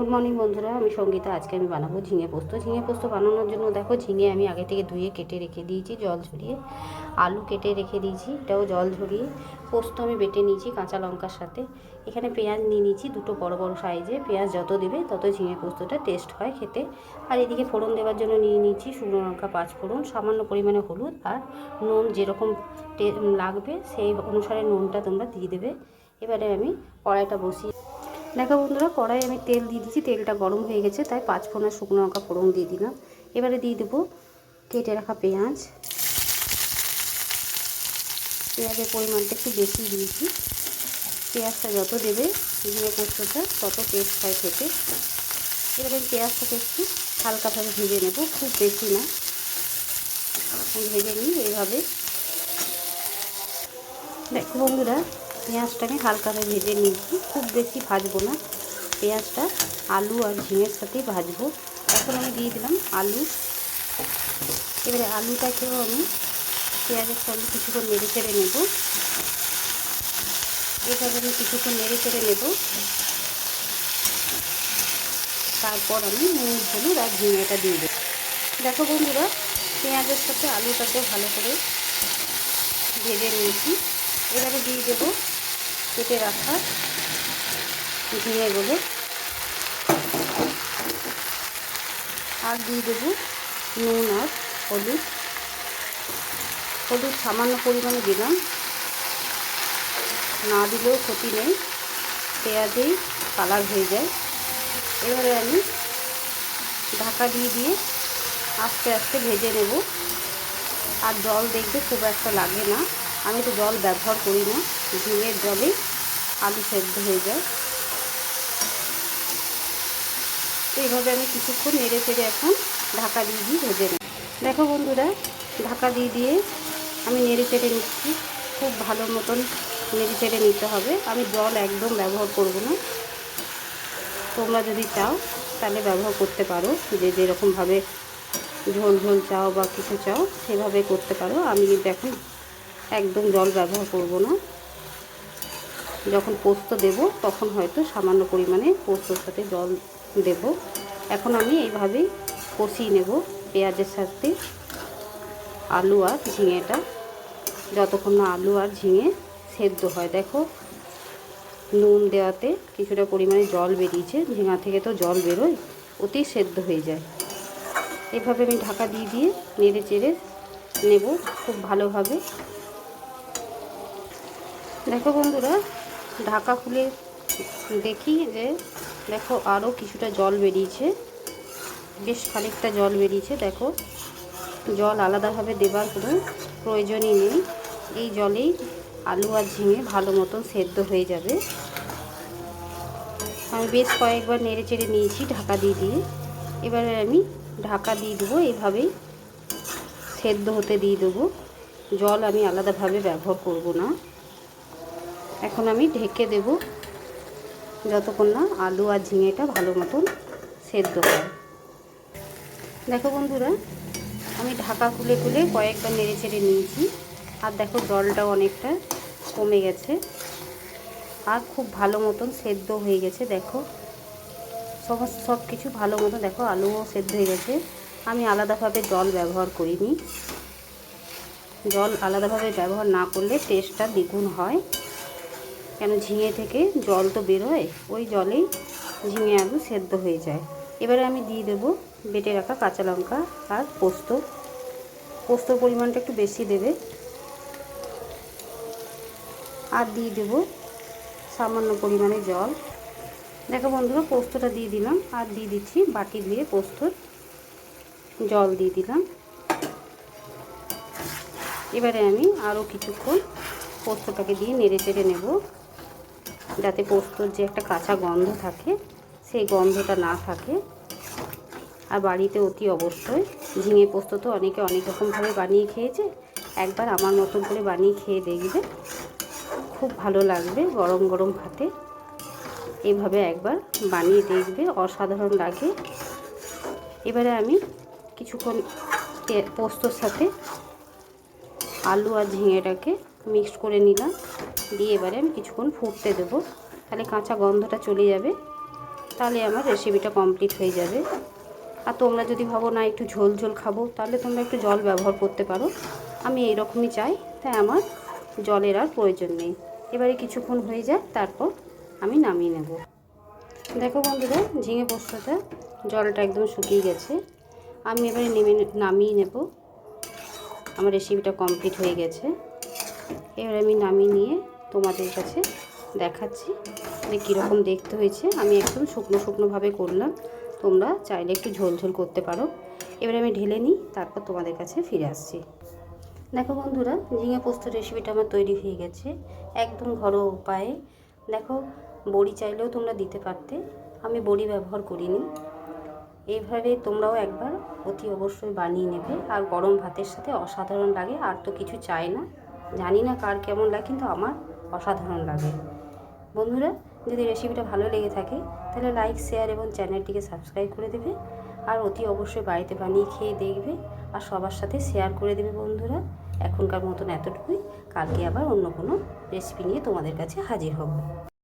Good morning বন্ধুরা, আমি সঙ্গীতা। আজকে আমি বানাবো ঝিঙে পোস্ত। ঝিঙে পোস্ত বানানোর জন্য দেখো, ঝিঙে আমি আগে থেকে ধুয়ে কেটে রেখে দিয়েছি, জল ঝরিয়ে। আলু কেটে রেখে দিয়েছি, এটাও জল ঝরিয়ে। পোস্ত আমি বেটে নিয়েছি কাঁচা লঙ্কার সাথে। এখানে পেঁয়াজ নিয়ে নিয়েছি, দুটো বড় বড় সাইজে। পেঁয়াজ যত দেবে, তত ঝিঙে পোস্তটা টেস্ট হয় খেতে। আর এদিকে ফোড়ন দেওয়ার জন্য নিয়ে নিয়েছি শুকনো লঙ্কা, পাঁচ ফোড়ন, সামান্য পরিমাণে হলুদ আর নুন যেরকম লাগবে, সেই অনুসারে নুনটা তোমরা দিয়ে দেবে। এবারে আমি কড়াইটা বসিয়ে দেখো বন্ধুরা কড়াই আমি তেল দিয়ে দিচ্ছি তেলটা গরম হয়ে গেছে, তাই পাঁচ ফোড়া শুকনো লঙ্কা ফোড়ন দিয়ে দিলাম। এবারে দিয়ে দেবো কেটে রাখা পেঁয়াজ। পেঁয়াজের পরিমাণটা একটু বেশি দিয়েছি পেঁয়াজটা যত দেবে ঝিঙে পোস্তটা তত টেস্ট হয় খেতে। এবারে পেঁয়াজটাকে একটু হালকাভাবে ভেজে নেব, খুব বেশি না। ভেজে নিই এইভাবে দেখো বন্ধুরা পেঁয়াজটা আমি হালকাভাবে ভেজে নিয়েছি খুব বেশি ভাজবো না। পেঁয়াজটা, আলু আর ঝিঙের সাথেই ভাজবো। এখন আমি দিয়ে দিলাম আলু। এবারে আলুটাকেও আমি পেঁয়াজের সঙ্গে কিছুক্ষণ নেড়ে চেড়ে নেব। এভাবে আমি কিছুক্ষণ নেড়ে চেড়ে নেব। তারপর আমি নুন হলুদ আর ঝিঙেটা দিয়ে দেবো। দেখো বন্ধুরা, পেঁয়াজের সাথে আলুটাকে ভালো করে ভেজে নিয়েছি। এবারে দিয়ে দেবো কেটে রাখা ঝিঙেগুলো আর দিয়ে দেবো নুন আর হলুদ। হলুদ সামান্য পরিমাণে দিলাম। না দিলেও ক্ষতি নেই। পেঁয়াজেই কালার হয়ে যায়। এবারে আমি ঢাকা দিয়ে দিয়ে আস্তে আস্তে ভেজে নেব। আর জল দেখবে খুব একটা লাগে না। আমি তো জল ব্যবহার করি না ঝিঙের জলে আলু সেদ্ধ হয়ে যায়। তো এইভাবে আমি কিছুক্ষণ নেড়ে চেড়ে এখন ঢাকা দিয়ে দিই, ভেজে নিই দেখো বন্ধুরা, ঢাকা দিয়ে দিয়ে আমি নেড়ে চেড়ে নিচ্ছি। খুব ভালো মতন নেড়ে চেড়ে নিতে হবে। আমি জল একদম ব্যবহার করব না। তোমরা যদি চাও, তাহলে ব্যবহার করতে পারো। যে যেরকমভাবে ঝোল ঝোল চাও বা কিছু চাও, সেভাবে করতে পারো। আমি কিন্তু এখন একদম জল ব্যবহার করব না। যখন পোস্ত দেব, তখন হয়তো সামান্য পরিমাণে পোস্তর সাথে জল দেব। এখন আমি এইভাবেই কষিয়ে নেব পেঁয়াজের সাথে। আলু আর ঝিঙেটা। যতক্ষণ না আলু আর ঝিঙে সেদ্ধ হয়, দেখো। নুন দেওয়াতে কিছুটা পরিমাণে জল বেরিয়েছে। ঝিঙা থেকে তো জল বেরোয় অতি সেদ্ধ হয়ে যায়। এভাবে আমি ঢাকা দিয়ে দিয়ে নেড়ে চেড়ে নেব খুব ভালোভাবে। দেখো বন্ধুরা, ঢাকা খুলে দেখি যে দেখো আরও কিছুটা জল বেরিয়েছে। বেশ খানিকটা জল বেরিয়েছে, দেখো। জল আলাদাভাবে দেবার কোনো প্রয়োজনই নেই। এই জলেই আলু আর ঝিঙে ভালো মতন সেদ্ধ হয়ে যাবে। আমি বেশ কয়েকবার নেড়ে চেড়ে নিয়েছি ঢাকা দিয়ে দিয়ে। এবারে আমি ঢাকা দিয়ে দেবো এইভাবেই সেদ্ধ হতে দিয়ে দেবো। জল আমি আলাদাভাবে ব্যবহার করব না। এখন আমি ঢেকে দেব যতক্ষণ না আলু আর ঝিঙেটা ভালো মতন সেদ্ধ হয়। দেখো বন্ধুরা, আমি ঢাকা খুলে খুলে কয়েকবার নেড়ে ছেড়ে নিয়েছি। আর দেখো জলটাও অনেকটা কমে গেছে। আর খুব ভালো মতন সেদ্ধ হয়ে গেছে, দেখো। সমস্ত সব কিছু ভালো মতো দেখো, আলুও সেদ্ধ হয়ে গেছে। আমি আলাদাভাবে জল ব্যবহার করিনি। জল আলাদাভাবে ব্যবহার না করলে টেস্টটা দ্বিগুণ হয়। কেন ঝিঙে থেকে জল তো বেরোয়? ওই জলেই ঝিঙে আলু সেদ্ধ হয়ে যায়। এবারে আমি দিয়ে দেবো বেটে রাখা কাঁচা লঙ্কা আর পোস্ত। পোস্তর পরিমাণটা একটু বেশি দেবে। আর দিয়ে দেবো সামান্য পরিমাণে জল। দেখো বন্ধুরা, পোস্তটা দিয়ে দিলাম। আর দিয়ে দিচ্ছি বাটি দিয়ে পোস্তর জল দিয়ে দিলাম। এবারে আমি আরও কিছুক্ষণ পোস্তটাকে দিয়ে নেড়ে চেড়ে নেব। যাতে পোস্তর যে একটা কাঁচা গন্ধ থাকে, সেই গন্ধটা না থাকে। আর বাড়িতে অতি অবশ্যই ঝিঙে পোস্ত তো অনেকে অনেক রকমভাবে বানিয়ে খেয়েছে, একবার আমার মতন করে বানিয়ে খেয়ে দেখবে। খুব ভালো লাগবে গরম গরম ভাতে। এভাবে একবার বানিয়ে দেখবে, অসাধারণ লাগে। এবারে আমি কিছুক্ষণ পোস্তর সাথে আলু আর ঝিঙেটাকে মিক্সড করে নিলাম। দিয়ে এবারে আমি কিছুক্ষণ ফুটতে দেবো। তাহলে কাঁচা গন্ধটা চলে যাবে। তাহলে আমার রেসিপিটা কমপ্লিট হয়ে যাবে। আর তোমরা যদি ভাবো, না, একটু ঝোল ঝোল খাব, তাহলে তোমরা একটু জল ব্যবহার করতে পারো। আমি এইরকমই চাই, তাই আমার জলের আর প্রয়োজন নেই। এবারে কিছুক্ষণ হয়ে যায় তারপর আমি নামিয়ে নেব। দেখো বন্ধুরা, ঝিঙে পোস্তটা জলটা একদম শুকিয়ে গেছে। আমি এবারে নেমে নামিয়ে নেব। আমার রেসিপিটা কমপ্লিট হয়ে গেছে। এবার আমি নামিয়ে নিয়ে তোমাদের কাছে দেখাচ্ছি যে কীরকম দেখতে হয়েছে। আমি একদম শুকনো শুকনোভাবে করলাম। তোমরা চাইলে একটু ঝোল ঝোল করতে পারো। এবার আমি ঢেলে নিই, তারপর তোমাদের কাছে ফিরে আসছি। দেখো বন্ধুরা, ঝিঙে পোস্ত রেসিপিটা আমার তৈরি হয়ে গেছে একদম ঘরোয়া উপায়ে। দেখো, বড়ি চাইলেও তোমরা দিতে পারতে, আমি বড়ি ব্যবহার করিনি। এইভাবে তোমরাও একবার অতি অবশ্যই বানিয়ে নেবে। আর গরম ভাতের সাথে অসাধারণ লাগে, আর তো কিছু চাই না। জানি না কার কেমন লাগে, কিন্তু আমার অসাধারণ লাগে। বন্ধুরা, যদি রেসিপিটা ভালো লেগে থাকে, তাহলে লাইক শেয়ার এবং চ্যানেলটিকে সাবস্ক্রাইব করে দেবে। আর অতি অবশ্যই বাড়িতে বানিয়ে খেয়ে দেখবে আর সবার সাথে শেয়ার করে দেবে বন্ধুরা। এখনকার মতন এতটুকুই। কালকে আবার অন্য কোনো রেসিপি নিয়ে তোমাদের কাছে হাজির হব।